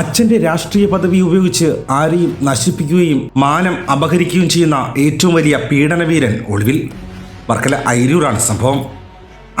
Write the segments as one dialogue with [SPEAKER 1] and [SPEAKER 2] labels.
[SPEAKER 1] അച്ഛന്റെ രാഷ്ട്രീയ പദവി ഉപയോഗിച്ച് ആരെയും നശിപ്പിക്കുകയും മാനം അപഹരിക്കുകയും ചെയ്യുന്ന ഏറ്റവും വലിയ പീഡനവീരൻ ഒളിവിൽ വർക്കല ഐരൂരാണ് സംഭവം.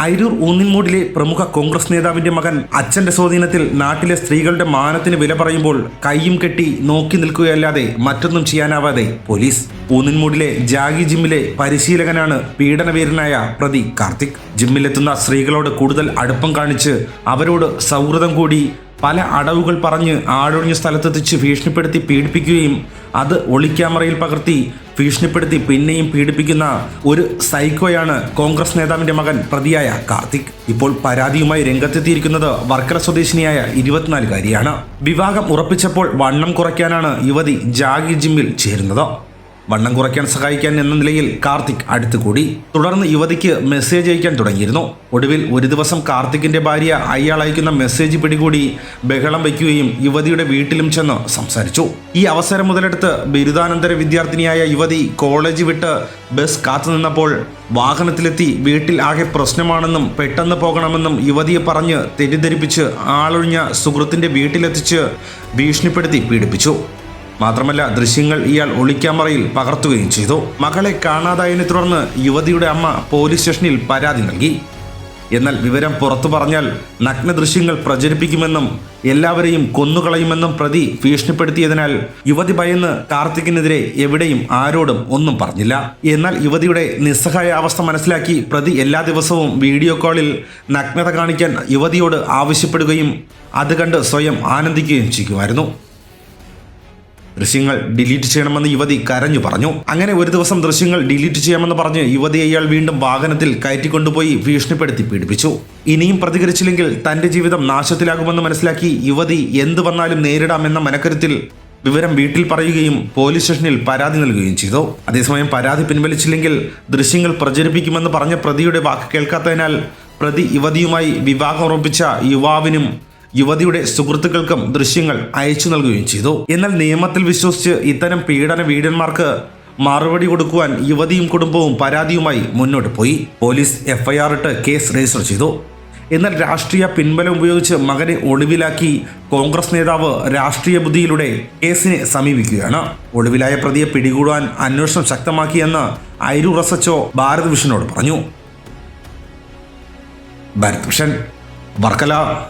[SPEAKER 1] ഐരൂർ ഊന്നിൻമൂടിലെ പ്രമുഖ കോൺഗ്രസ് നേതാവിന്റെ മകൻ അച്ഛന്റെ സ്വാധീനത്തിൽ നാട്ടിലെ സ്ത്രീകളുടെ മാനത്തിന് വില പറയുമ്പോൾ കൈയും കെട്ടി നോക്കി നിൽക്കുകയല്ലാതെ മറ്റൊന്നും ചെയ്യാനാവാതെ പോലീസ്. ഊന്നിൻമൂടിലെ ജാഗി ജിമ്മിലെ പരിശീലകനാണ് പീഡനവീരനായ പ്രതി കാർത്തിക്. ജിമ്മിലെത്തുന്ന സ്ത്രീകളോട് കൂടുതൽ അടുപ്പം കാണിച്ച് അവരോട് സൗഹൃദം കൂടി പല അടവുകൾ പറഞ്ഞ് ആളൊഴിഞ്ഞ സ്ഥലത്തെത്തിച്ച് ഭീഷണിപ്പെടുത്തി പീഡിപ്പിക്കുകയും അത് ഒളിക്യാമറയിൽ പകർത്തി ഭീഷണിപ്പെടുത്തി പിന്നെയും പീഡിപ്പിക്കുന്ന ഒരു സൈക്കോയാണ് കോൺഗ്രസ് നേതാവിന്റെ മകൻ പ്രതിയായ കാർത്തിക്. ഇപ്പോൾ പരാതിയുമായി രംഗത്തെത്തിയിരിക്കുന്നത് വർക്കല സ്വദേശിനിയായ ഇരുപത്തിനാലുകാരിയാണ്. വിവാഹം ഉറപ്പിച്ചപ്പോൾ വണ്ണം കുറയ്ക്കാനാണ് യുവതി ജാഗി ജിമ്മിൽ ചേരുന്നത്. വണ്ണം കുറയ്ക്കാൻ സഹായിക്കാൻ എന്ന നിലയിൽ കാർത്തിക് അടുത്തുകൂടി. തുടർന്ന് യുവതിക്ക് മെസ്സേജ് അയക്കാൻ തുടങ്ങിയിരുന്നു. ഒടുവിൽ ഒരു ദിവസം കാർത്തിക്കിന്റെ ഭാര്യ അയാൾ അയക്കുന്ന മെസ്സേജ് പിടികൂടി ബഹളം വയ്ക്കുകയും യുവതിയുടെ വീട്ടിലും ചെന്ന് സംസാരിച്ചു. ഈ അവസരം മുതലെടുത്ത് ബിരുദാനന്തര വിദ്യാർത്ഥിനിയായ യുവതി കോളേജ് വിട്ട് ബസ് കാത്തുനിന്നപ്പോൾ വാഹനത്തിലെത്തി വീട്ടിൽ ആകെ പ്രശ്നമാണെന്നും പെട്ടെന്ന് പോകണമെന്നും യുവതിയെ പറഞ്ഞ് തെറ്റിദ്ധരിപ്പിച്ച് ആളൊഴിഞ്ഞ സുഹൃത്തിന്റെ വീട്ടിലെത്തിച്ച് ഭീഷണിപ്പെടുത്തി പീഡിപ്പിച്ചു. മാത്രമല്ല ദൃശ്യങ്ങൾ ഇയാൾ ഒളിക്യാമറയിൽ പകർത്തുകയും ചെയ്തു. മകളെ കാണാതായതിനെ തുടർന്ന് യുവതിയുടെ അമ്മ പോലീസ് സ്റ്റേഷനിൽ പരാതി നൽകി. എന്നാൽ വിവരം പുറത്തു പറഞ്ഞാൽ നഗ്ന ദൃശ്യങ്ങൾ പ്രചരിപ്പിക്കുമെന്നും എല്ലാവരെയും കൊന്നുകളയുമെന്നും പ്രതി ഭീഷണിപ്പെടുത്തിയതിനാൽ യുവതി ഭയന്ന് കാർത്തിക്കിനെതിരെ എവിടെയും ആരോടും ഒന്നും പറഞ്ഞില്ല. എന്നാൽ യുവതിയുടെ നിസ്സഹായ അവസ്ഥ മനസ്സിലാക്കി പ്രതി എല്ലാ ദിവസവും വീഡിയോ കോളിൽ നഗ്നത കാണിക്കാൻ യുവതിയോട് ആവശ്യപ്പെടുകയും അത് കണ്ട് സ്വയം ആനന്ദിക്കുകയും ചെയ്യുമായിരുന്നു. ദൃശ്യങ്ങൾ ഡിലീറ്റ് ചെയ്യണമെന്ന് യുവതി കരഞ്ഞു പറഞ്ഞു. അങ്ങനെ ഒരു ദിവസം ദൃശ്യങ്ങൾ ഡിലീറ്റ് ചെയ്യാമെന്ന് പറഞ്ഞ് യുവതി അയാൾ വീണ്ടും വാഹനത്തിൽ കയറ്റിക്കൊണ്ടുപോയി ഭീഷണിപ്പെടുത്തി പീഡിപ്പിച്ചു. ഇനിയും പ്രതികരിച്ചില്ലെങ്കിൽ തന്റെ ജീവിതം നാശത്തിലാകുമെന്ന് മനസ്സിലാക്കി യുവതി എന്തു വന്നാലും നേരിടാമെന്ന മനക്കരുത്തിൽ വിവരം വീട്ടിൽ പറയുകയും പോലീസ് സ്റ്റേഷനിൽ പരാതി നൽകുകയും ചെയ്തു. അതേസമയം പരാതി പിൻവലിച്ചില്ലെങ്കിൽ ദൃശ്യങ്ങൾ പ്രചരിപ്പിക്കുമെന്ന് പറഞ്ഞ പ്രതിയുടെ വാക്ക് കേൾക്കാത്തതിനാൽ പ്രതി യുവതിയുമായി വിവാഹം ഉറപ്പിച്ച യുവാവിനും യുവതിയുടെ സുഹൃത്തുക്കൾക്കും ദൃശ്യങ്ങൾ അയച്ചു നൽകുകയും ചെയ്തു. എന്നാൽ നിയമത്തിൽ വിശ്വസിച്ച് ഇത്തരം പീഡന വീടന്മാർക്ക് മറുപടി കൊടുക്കുവാൻ യുവതിയും കുടുംബവും പരാതിയുമായി മുന്നോട്ട് പോയി. പോലീസ് എഫ്ഐആർ ഇട്ട് കേസ് രജിസ്റ്റർ ചെയ്തു. എന്നാൽ രാഷ്ട്രീയ പിൻബലം ഉപയോഗിച്ച് മകനെ ഒളിവിലാക്കി കോൺഗ്രസ് നേതാവ് രാഷ്ട്രീയ ബുദ്ധിയിലൂടെ കേസിനെ സമീപിക്കുകയാണ്. ഒളിവിലായ പ്രതിയെ പിടികൂടാൻ അന്വേഷണം ശക്തമാക്കിയെന്ന് ഐരൂർ എസ് എച്ച്ഒ ഭാരത് വിഷനോട് പറഞ്ഞു. ഭാരത് വിഷൻ വർക്കല.